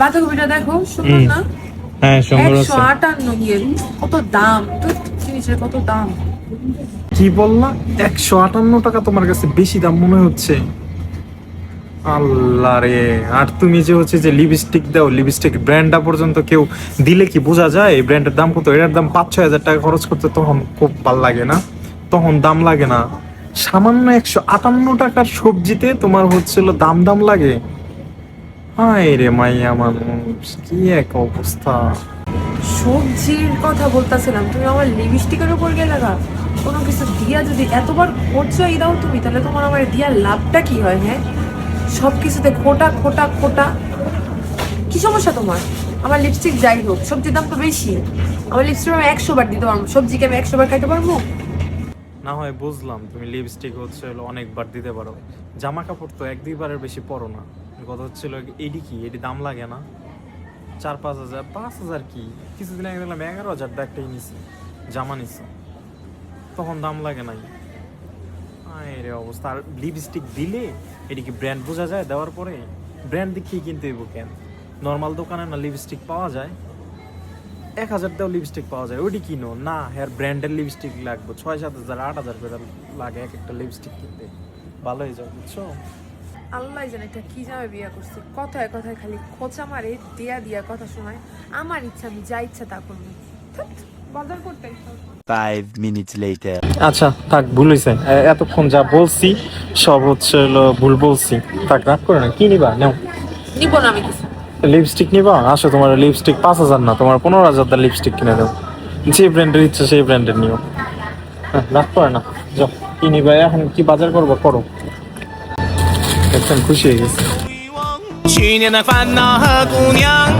বাঁধাকপিটা দেখো সুন্দর না? হ্যাঁ সুন্দর একশো আটান্ন দিয়ে কত দাম? তো জিনিসের কত দাম? কি বললা? একশো আটান্ন টাকা তোমার কাছে বেশি দাম মনে হচ্ছে। আল্লাহ রে। আর তুমি যে হচ্ছে যে লিপস্টিক দাও লিপস্টিক ব্র্যান্ডটা পর্যন্ত কেউ দিলে কি বোঝা যায়? এই ব্র্যান্ডের দাম কত? এটার দাম পাঁচ ছয় হাজার টাকা খরচ করতে তখন খুব ভালো লাগে না? তখন দাম লাগে না। সামান্য একশো আটান্ন টাকার সবজিতে তোমার হচ্ছিল দাম দাম লাগে। হায় রে মাইয়া মানুষ কি এক অবস্থা। সবজির কথা বলতেছিলাম তুমি আমার লিপস্টিকের উপর গেলে না কোনো কিছু দিয়া যদি এতবার খরচাই দাও তুমি তাহলে তোমার আমার দিয়া লাভটা কি হয় হ্যাঁ? সব কিছুতে খোটা খোটা খোটা। কি সমস্যা তোমার? আমার লিপস্টিক যাই হোক সবজির দাম তো বেশি। আমার লিপস্টিক আমি একশো বার দিতে পারব সবজিকে আমি একশো বার খাইতে পারব? না হয় বুঝলাম তুমি লিপস্টিক হচ্ছে অনেকবার দিতে পারো। জামা কাপড় তো এক দুইবারের বেশি পরো না। কথা হচ্ছিল, এডি কি? এডি দাম লাগে না। চার, পাঁচ হাজার পাঁচ হাজার কি? কিছুদিন আগে দেখলাম এগারো হাজার একটাই নিছি, জামা নিছো। তখন দাম লাগে নাই। আয় রে অবস্থা, আর লিপস্টিক দিলে এটি কি ব্র্যান্ড বোঝা যায়? দেওয়ার পরে ব্র্যান্ড দেখিয়ে কিনতে হইব কেন? নর্মাল দোকানে না লিপস্টিক পাওয়া যায়? এক হাজার দেও লিপস্টিক পাওয়া যায় ওইটি কিনো? না, হেয়ার ব্র্যান্ডের লিপস্টিক লাগবে। ছয়, সাত হাজার, আট হাজার করে লাগে এক একটা লিপস্টিক কিনতে। ভালো হয়ে যাবে, বুঝছ? আল্লাহ জানে এটা কি জামা বিয়ে করছে। কথায় কথায় খালি খোঁচা মারে দিয়া দিয়া কথা শোনায়। আমার ইচ্ছা আমি যা ইচ্ছা তা করব। বাজার করতে ইচ্ছা হচ্ছে। Five আচ্ছা থাক ভুল হয়েছে এতক্ষণ যা বলছি সব হচ্ছে ভুল বলছি। থাক রাগ করে না কি নিবা? নাও। নিব না আমি কিছু। লিপস্টিক নিবা? আসো তোমার লিপস্টিক পাঁচ হাজার না তোমার পনেরো হাজার তার লিপস্টিক কিনে দেবো যে ব্র্যান্ডের ইচ্ছে সেই ব্র্যান্ডের নিও। হ্যাঁ, রাগ করে না যাও। কি নিবা? এখন কি বাজার করব? করো। 去年的烦恼和姑娘。